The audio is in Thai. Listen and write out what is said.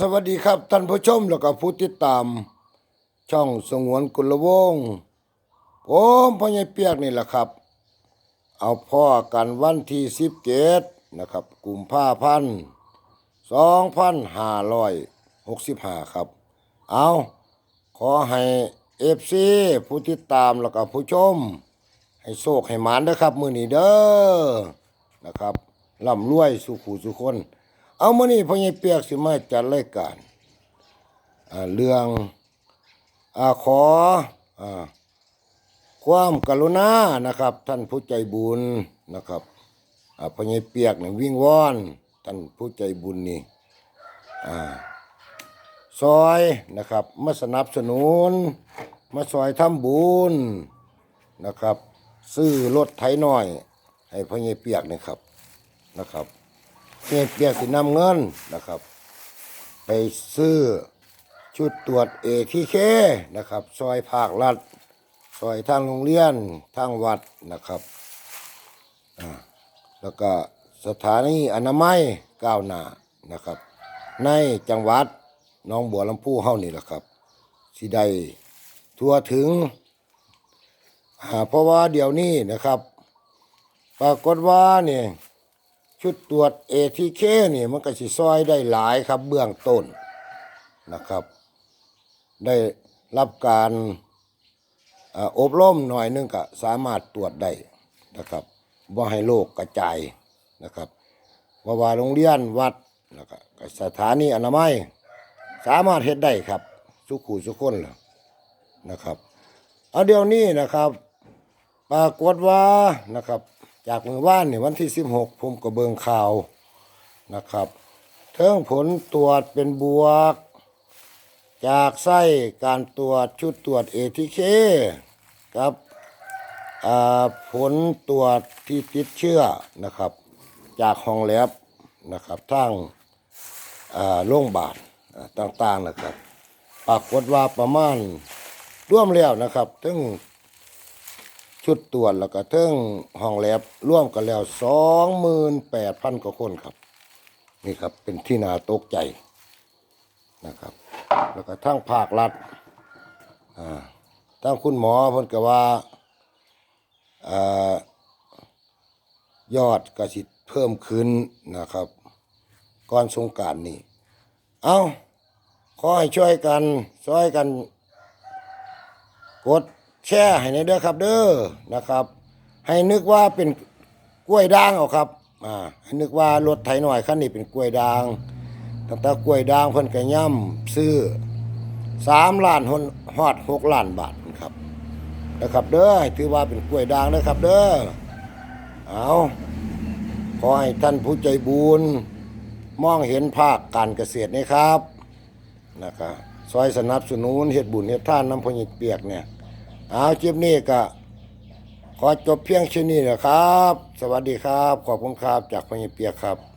สวัสดีครับท่านผู้ชมแล้วก็ผู้ติดตาม ช่องสงวนกุลวงศ์ผมพ่อใหญ่เปียกนี่แหละครับ เอาพ่อกันวันที่สิบเจ็ดนะครับกลุ่มภาพันสองพันห้าร้อยหกสิบห้าครับ เอาขอให้เอฟซีผู้ติดตามแล้วก็ผู้ชม ให้โชคให้หมานเด้อครับ มือนี้เด้อนะครับร่ำรวยสุขูสุคน เอามื้อนี้พ่อใหญ่เปียกสิมาจัดรายการเรื่องอขออความกรุณานะครับ ท่านผู้ใจบุญนะครับพ่อใหญ่เปียกนี่วิ่งวอนท่านผู้ใจบุญนี่ซอยนะครับ มาสนับสนุน มาซอยทำบุญนะครับ ซื้อรถไถน้อย ให้พ่อใหญ่เปียกนี่ครับนะครับ เปียเปียกสินำเงินนะครับ ไปซื้อชุดตรวจเอทีเคนะครับ ซอยภาครัฐ ซอยทางโรงเรียน ทางวัดนะครับอ่าแล้วก็สถานีอนามัยก้าวหน้านะครับ ในจังหวัดน้องบัวลำพูเฮานี่แหละครับสิได้ทั่วถึงอ่าเพราะว่าเดี๋ยวนี้นะครับ ปรากฏว่าเนี่ย ชุดตรวจ ATK นี่มันก็สิซอยได้หลายครับเบื้องต้นนะครับ ได้รับการอบรมหน่อยนึงก็สามารถตรวจได้นะครับว่าให้โรคกระจายนะครับว่าว่าโรงเรียนวัดแล้วก็ก็สถานีอนามัย สามารถเฮ็ดได้ครับ สุขูสุคนล่ะนะครับเอาเดี๋ยวนี้นะครับ ปรากฏว่านะครับ จากมือว่านนี่วันที่16ผมก็เบิงข่าวนะครับ เทิงผลตรวจเป็นบวก จากไส้การตรวจชุดตรวจเอทีเคกับผลตรวจที่ติดเชื้อนะครับ จากห้องแลบนะครับทั้งอ่าโรงพยาบาลต่างๆนะครับ ปรากฏว่าประมาณร่วมแล้วนะครับถึง ชุดตรวจแล้วก็เทิงห้องแลบร่วมกันแล้วสองหมื่นแปดพันกว่าคนครับ นี่ครับเป็นที่นาตกใจนะครับ แล้วก็ทั้งภาครัฐอ่าทั้งคุณหมอเพิ่นก็ว่าอ่ายอดกระสิเพิ่มขึ้นนะครับ ก่อนสงการนี้เอาขอให้ช่วยกันช่วยกันกด แชร์ให้ในเด้อครับ เด้อนะครับ ให้นึกว่าเป็นกล้วยด่างเอาครับอ่าให้นึกว่ารถไถหน่อยคันนี้เป็นกล้วยด่างตั้งแต่กล้วยด่างเพิ่นก็ย่ำซื้อสามล้านหนฮอดหกล้านบาทครับนะครับ เด้อถือว่าเป็นกล้วยด่างนะครับ เด้อเอาขอให้ท่านผู้ใจบุญมองเห็นภาคการเกษตรนี่ครับนะครับซอยสนับสนุนเฮ็ดบุญเฮ็ดท่านน้ำพญิเปียกเนี่ย เอาคลิปนี้ก็ขอจบเพียงเช่นนี้นะครับ สวัสดีครับ ขอบคุณครับ จากพญเปียกครับ